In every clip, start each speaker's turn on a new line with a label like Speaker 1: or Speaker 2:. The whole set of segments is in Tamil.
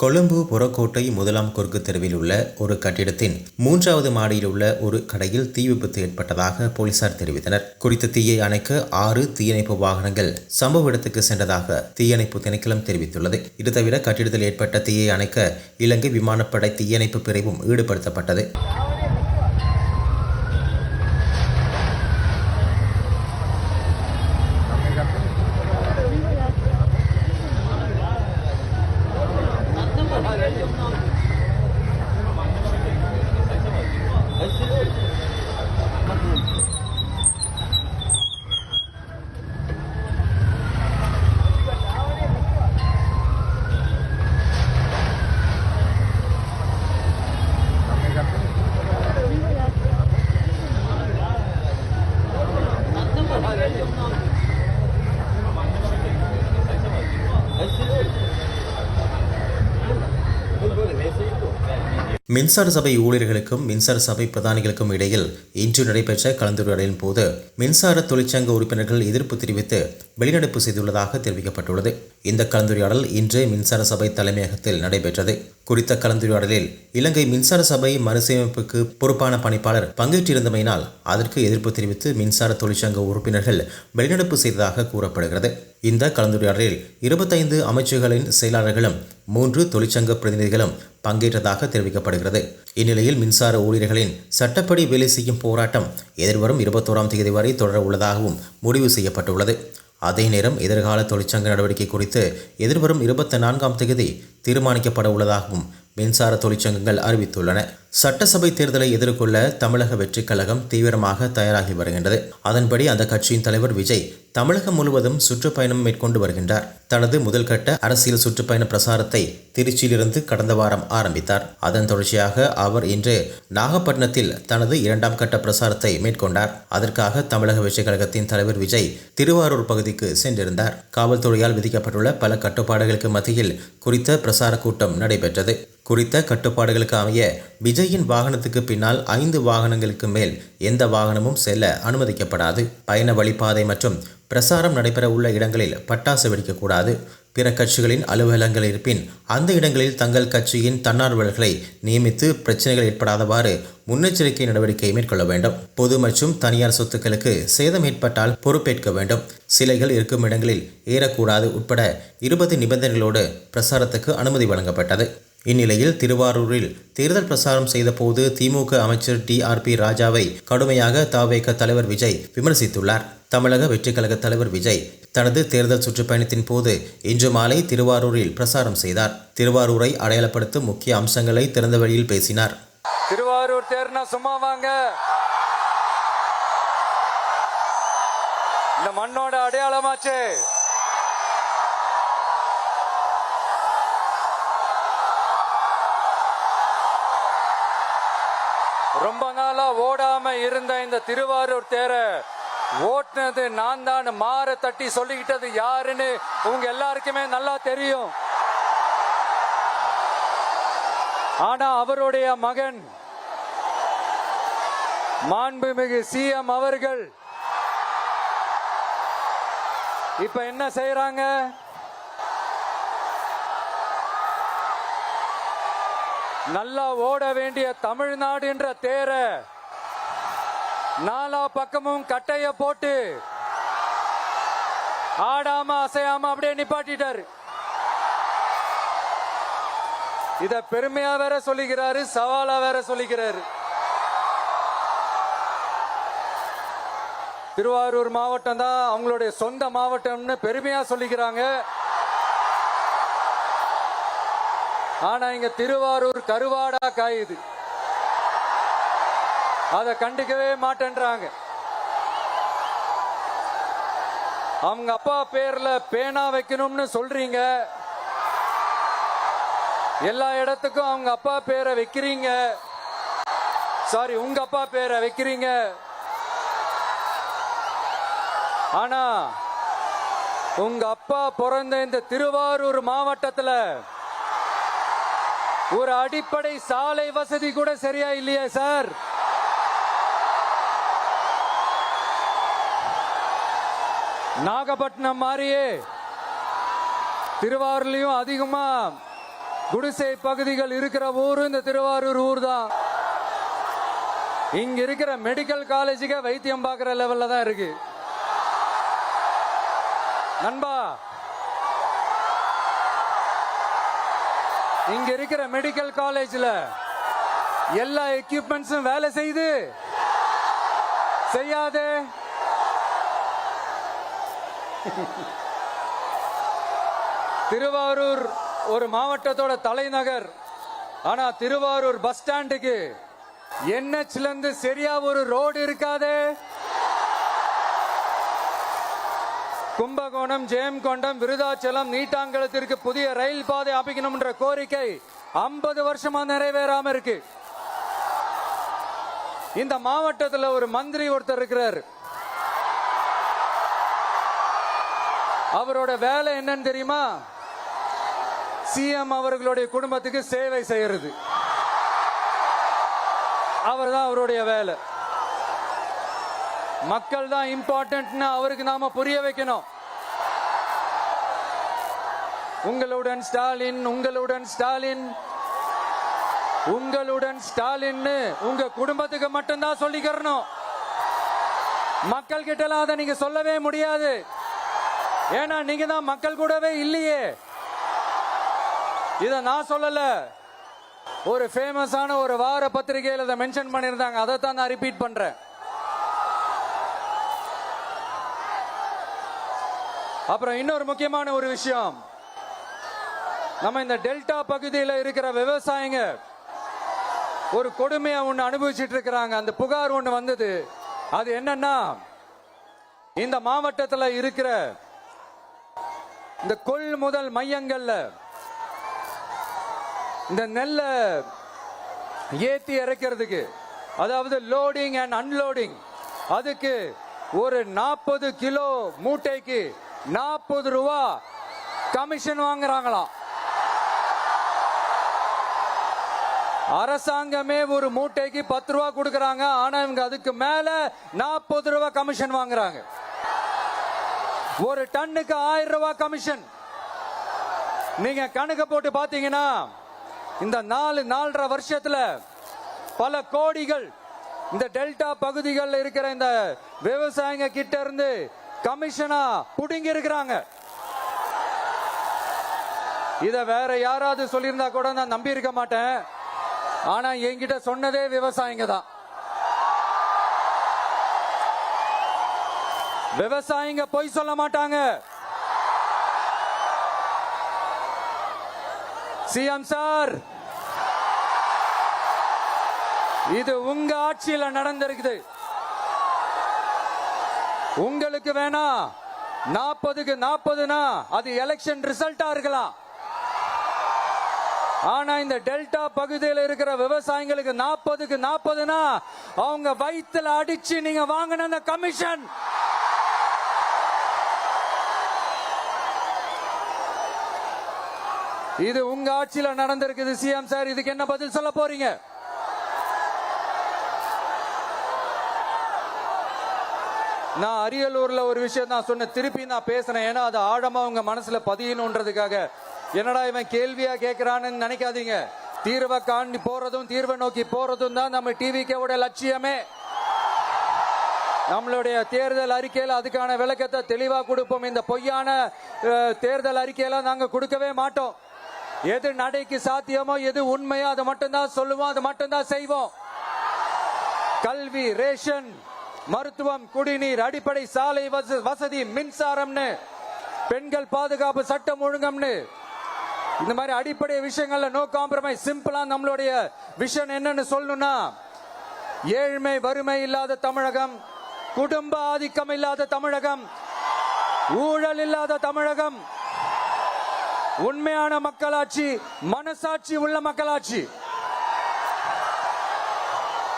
Speaker 1: கொழும்பு புறக்கோட்டை முதலாம் குறுக்கு தெருவில் உள்ள ஒரு கட்டிடத்தின் மூன்றாவது மாடியில் உள்ள ஒரு கடையில் தீ விபத்து ஏற்பட்டதாக போலீசார் தெரிவித்தனர். குறித்த தீயை அணைக்க ஆறு தீயணைப்பு வாகனங்கள் சம்பவ இடத்துக்கு சென்றதாக தீயணைப்பு திணைக்களம் தெரிவித்துள்ளது. இது தவிர கட்டிடத்தில் ஏற்பட்ட தீயை அணைக்க இலங்கை விமானப்படை தீயணைப்பு பிரிவும் ஈடுபடுத்தப்பட்டது. மின்சார சபை ஊழியர்களுக்கும் மின்சார சபை பிரதானிகளுக்கும் இடையில் இன்று நடைபெற்ற கலந்துரையாடலின் போது மின்சார தொழிற்சங்க உறுப்பினர்கள் எதிர்ப்பு தெரிவித்து வெளிநடப்பு செய்துள்ளதாக தெரிவிக்கப்பட்டுள்ளது. இந்த கலந்துரையாடல் இன்று மின்சார சபை தலைமையகத்தில் நடைபெற்றது. குறித்த கலந்துரையாடலில் இலங்கை மின்சார சபை மறுசீரமைப்புக்கு பொறுப்பான பணிப்பாளர் பங்கேற்றிருந்தமையினால் அதற்கு எதிர்ப்பு தெரிவித்து மின்சார தொழிற்சங்க உறுப்பினர்கள் வெளிநடப்பு செய்ததாக கூறப்படுகிறது. இந்த கலந்துரையாடலில் இருபத்தைந்து அமைச்சுகளின் செயலாளர்களும் மூன்று தொழிற்சங்க பிரதிநிதிகளும் பங்கேற்றதாக தெரிவிக்கப்படுகிறது. இந்நிலையில் மின்சார ஊழியர்களின் சட்டப்படி வேலை செய்யும் போராட்டம் எதிர்வரும் இருபத்தோராம் தேதி வரை தொடர உள்ளதாகவும் முடிவு செய்யப்பட்டுள்ளது. அதே நேரம் எதிர்கால தொழிற்சங்க நடவடிக்கை குறித்து எதிர்வரும் இருபத்தி நான்காம் தேதி தீர்மானிக்கப்பட உள்ளதாகவும் மின்சார தொழிற்சங்கங்கள் அறிவித்துள்ளன. சட்டசபை தேர்தலை எதிர்கொள்ள தமிழக வெற்றிக் கழகம் தீவிரமாக தயாராகி வருகின்றது. அதன்படி அந்த கட்சியின் தலைவர் விஜய் தமிழகம் முழுவதும் சுற்றுப்பயணம் மேற்கொண்டு வருகின்றார். தனது முதல்கட்ட அரசியல் சுற்றுப்பயண பிரசாரத்தை திருச்சியிலிருந்து கடந்த வாரம் ஆரம்பித்தார். அதன் தொடர்ச்சியாக அவர் இன்று நாகப்பட்டினத்தில் தனது இரண்டாம் கட்ட பிரசாரத்தை மேற்கொண்டார். அதற்காக தமிழக விஷய கழகத்தின் தலைவர் விஜய் திருவாரூர் பகுதிக்கு சென்றிருந்தார். காவல்துறையால் விதிக்கப்பட்டுள்ள பல கட்டுப்பாடுகளுக்கு மத்தியில் குறித்த பிரசார கூட்டம் நடைபெற்றது. குறித்த கட்டுப்பாடுகளுக்கு அமைய விஜயின் வாகனத்துக்கு பின்னால் ஐந்து வாகனங்களுக்கு மேல் எந்த வாகனமும் செல்ல அனுமதிக்கப்படாது. பயண வழிபாதை மற்றும் பிரசாரம் நடைபெற உள்ள இடங்களில் பட்டாசு வெடிக்கக்கூடாது. பிற கட்சிகளின் அலுவலகங்கள் இருப்பின் அந்த இடங்களில் தங்கள் கட்சியின் தன்னார்வலர்களை நியமித்து பிரச்சனைகள் ஏற்படாதவாறு முன்னெச்சரிக்கை நடவடிக்கை மேற்கொள்ள வேண்டும். பொது மற்றும் தனியார் சொத்துக்களுக்கு சேதம் ஏற்பட்டால் பொறுப்பேற்க வேண்டும். சிலைகள் இருக்கும் இடங்களில் ஏறக்கூடாது உட்பட இருபது நிபந்தனைகளோடு பிரசாரத்துக்கு அனுமதி வழங்கப்பட்டது. இந்நிலையில் திருவாரூரில் தேர்தல் பிரசாரம் செய்தபோது திமுக அமைச்சர் டி ஆர் பி ராஜாவை கடுமையாக தாவேக தலைவர் விஜய் விமர்சித்துள்ளார். தமிழக வெற்றிக் கழக தலைவர் விஜய் தனது தேர்தல் சுற்றுப்பயணத்தின் போது இன்று மாலை திருவாரூரில் பிரசாரம் செய்தார். திருவாரூரை அடையாளப்படுத்தும் முக்கிய அம்சங்களை திறந்த வழியில் பேசினார்.
Speaker 2: திருவாரூர் தேர்னா சும்மா வாங்க. இந்த மண்ணோட அடையாளமாச்சு. ஓடாம இருந்த இந்த திருவாரூர் தேர ஓட்டுனது நான் தான். மாற தட்டி சொல்லிக்கிட்டது யாருன்னு உங்க எல்லாருக்குமே நல்லா தெரியும். ஆனா அவருடைய மகன் மாண்புமிகு சிஎம் அவர்கள். இப்ப என்ன செய்யறாங்க நல்லா ஓட வேண்டிய தமிழ்நாடு என்ற தேர நாலா பக்கமும் கட்டைய போட்டு ஆடாம அசையாம அப்படியே நிப்பாட்டிட்டாரு. இத பெருமையா வேற சொல்லிக்கிறாரு சவாலா வேற சொல்லிக்கிறாரு. திருவாரூர் மாவட்டம் தான் அவங்களுடைய சொந்த மாவட்டம்னு பெருமையா சொல்லிக்கிறாங்க. ஆனா இங்க திருவாரூர் கருவாடா காயுது. அதை கண்டுக்கவே மாட்டேன்றாங்க. அவங்க அப்பா பேர்ல பேனா வைக்கணும்னு சொல்றீங்க. எல்லா இடத்துக்கும் அவங்க அப்பா பேரை வைக்கிறீங்க. சாரி உங்க அப்பா பேரை வைக்கிறீங்க. ஆனா உங்க அப்பா பிறந்த இந்த திருவாரூர் மாவட்டத்துல ஒரு அடிப்படை சாலை வசதி கூட சரியா இல்லையா சார்? நாகப்பட்டினம் மாதிரியே திருவாரூர்லையும் அதிகமா குடிசை பகுதிகள் இருக்கிற ஊரு இந்த திருவாரூர் ஊர் தான் இங்க இருக்கிற மெடிக்கல் காலேஜுக்கு வைத்தியம் பார்க்குற லெவல்ல தான் இருக்கு. நண்பா இங்க இருக்கிற மெடிக்கல் காலேஜ்ல எல்லா எக்யூப்மெண்ட்ஸும் வேலை செய்யுது செய்யாதே. திருவாரூர் ஒரு மாவட்டத்தோட தலைநகர். ஆனா திருவாரூர் பஸ் ஸ்டாண்டுக்கு என்ஹெச்ல இருந்து சரியா ஒரு ரோடு இருக்காதே? கும்பகோணம் ஜெயம்கொண்டம் விருதாச்சலம் நீட்டாங்கலத்திற்கு புதிய ரயில் பாதை அமைக்கணும்ன்ற கோரிக்கை ஐம்பது வருஷமா நிறைவேறாம இருக்கு. இந்த மாவட்டத்தில் ஒரு மந்திரி ஒருத்தர் இருக்கிறார். அவரோட வேலை என்னன்னு தெரியுமா? சிஎம் அவர்களுடைய குடும்பத்துக்கு சேவை செய்யறது. அவர் தான் அவருடைய வேலை. மக்கள் தான் இம்பார்ட்டன்ட்னு அவருக்கு நாம புரிய வைக்கணும். உங்களுடன் ஸ்டாலின் உங்களுடன் ஸ்டாலின். உங்களுடன் ஸ்டாலின் உங்க குடும்பத்துக்கு மட்டும்தான் சொல்லிக்கிறணும். மக்கள் கிட்டலாம் அதை நீங்க சொல்லவே முடியாது. ஏன்னா நீங்க தான் மக்கள் கூடவே இல்லையே. இத நான் சொல்லல. ஒரு ஃபேமஸான ஒரு வார பத்திரிகையில் இதை மென்ஷன் பண்ணியிருந்தாங்க. அதை தான் நான் ரிப்பீட் பண்றேன். அப்புறம் இன்னொரு முக்கியமான ஒரு விஷயம். நம்ம இந்த டெல்டா பகுதியில் இருக்கிற விவசாயிங்க ஒரு கொடுமையை ஒன்று அனுபவிச்சுட்டு இருக்கிறாங்க. அந்த புகார் ஒன்று வந்தது. அது என்னன்னா இந்த மாவட்டத்தில் இருக்கிற இந்த கொள்முதல் மையங்கள்ல இந்த நெல்லை ஏத்தி இறக்கிறதுக்கு அதாவது லோடிங் அண்ட் அன்லோடிங் அதுக்கு ஒரு நாற்பது கிலோ மூட்டைக்கு நாற்பது ரூபா கமிஷன் வாங்குறாங்களாம். அரசாங்கமே ஒரு மூட்டைக்கு பத்து ரூபா கொடுக்கறாங்க ஆனா இவங்க அதுக்கு மேல நாற்பது ரூபா கமிஷன் வாங்குறாங்க. ஒரு டன்னுக்கு ஆயிரம் ரூபாய் கமிஷன் நீங்க கணக்கு போட்டு பாத்தீங்கன்னா இந்த நாலு நாலரை வருஷத்துல பல கோடிகள் இந்த டெல்டா பகுதிகளில் இருக்கிற இந்த விவசாயிங்க கிட்ட இருந்து கமிஷனா புடுங்கி இருக்கிறாங்க. இத வேற யாராவது சொல்லியிருந்தா கூட நான் நம்பி இருக்க மாட்டேன். ஆனா என்கிட்ட சொன்னதே விவசாயிங்க தான். விவசாயிங்க பொய் சொல்ல மாட்டாங்க. சிஎம் சார் இது உங்க ஆட்சியில நடந்திருக்குது. உங்களுக்கு வேணா நாற்பதுக்கு நாற்பதுனா அது எலெக்ஷன் ரிசல்ட்டா இருக்கலாம். ஆனா இந்த டெல்டா பகுதியில் இருக்கிற விவசாயிகளுக்கு நாற்பதுக்கு நாற்பதுனா அவங்க வயிற்றுல அடிச்சு நீங்க வாங்கின அந்த கமிஷன் இது உங்க ஆட்சியில நடந்திருக்குது சிஎம் சார் இதுக்கு என்ன பதில் சொல்ல போறீங்க? நான் அரியலூர்ல ஒரு விஷயம் நான் சொன்னேன். திருப்பி நான் பேசுறேன். ஏன்னா அது ஆழமா உங்க மனசுல பதியணுன்றதுக்காக. என்னடா இவன் கேள்வியா கேட்கிறான்னு நினைக்காதீங்க. தீர்வை காண்டி போறதும் தீர்வை நோக்கி போறதும் தான் நம்ம டிவிக்கோட லட்சியமே. நம்மளுடைய தேர்தல் அறிக்கையில அதுக்கான விளக்கத்தை தெளிவா கொடுப்போம். இந்த பொய்யான தேர்தல் அறிக்கையில நாங்க கொடுக்கவே மாட்டோம். எது நடைக்கு சாத்தியமோ எது உண்மையோ அதை மட்டும்தான் சொல்லுவோம் அதை மட்டும்தான் செய்வோம். கல்வி ரேஷன் மருத்துவம் குடிநீர் அடிப்படை சாலை வச- வசதி மின்சாரம்னு பெண்கள் பாதுகாப்பு சட்டம் ஒழுங்கம்னு. இந்த மாதிரி அடிப்படை விஷயங்கள்ல நோ காம்ப்ரமைஸ் சிம்பிளா நம்மளுடைய விஷன் என்னன்னு சொல்லணும்னா ஏழ்மை வறுமை இல்லாத தமிழகம் குடும்ப ஆதிக்கம் இல்லாத தமிழகம் ஊழல் இல்லாத தமிழகம் உண்மையான மக்களாட்சி மனசாட்சி உள்ள மக்களாட்சி.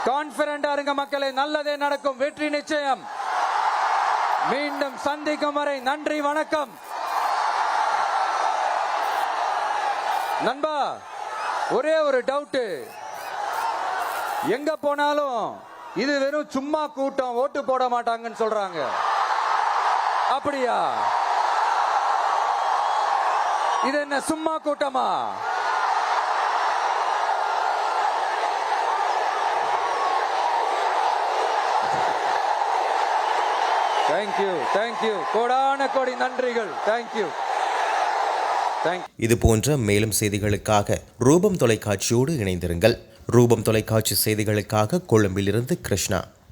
Speaker 2: கான்பிடண்டா இருங்க மக்களே நல்லதே நடக்கும். வெற்றி நிச்சயம். மீண்டும் சந்திக்கும் வரை நன்றி வணக்கம். நண்பா ஒரே ஒரு டவுட் எங்க போனாலும் இது வெறும் சும்மா கூட்டம் ஓட்டு போட மாட்டாங்கன்னு சொல்றாங்க. அப்படியா? இது என்ன சும்மா கூட்டமா? தேங்க்யூ தேங்க்யூ கோடான கோடி நன்றிகள். தேங்க்யூ
Speaker 1: இது போன்ற மேலும் செய்திகளுக்காக ரூபம் தொலைக்காட்சியோடு இணைந்திருங்கள். ரூபம் தொலைக்காட்சி செய்திகளுக்காக கொழும்பிலிருந்து கிருஷ்ணா.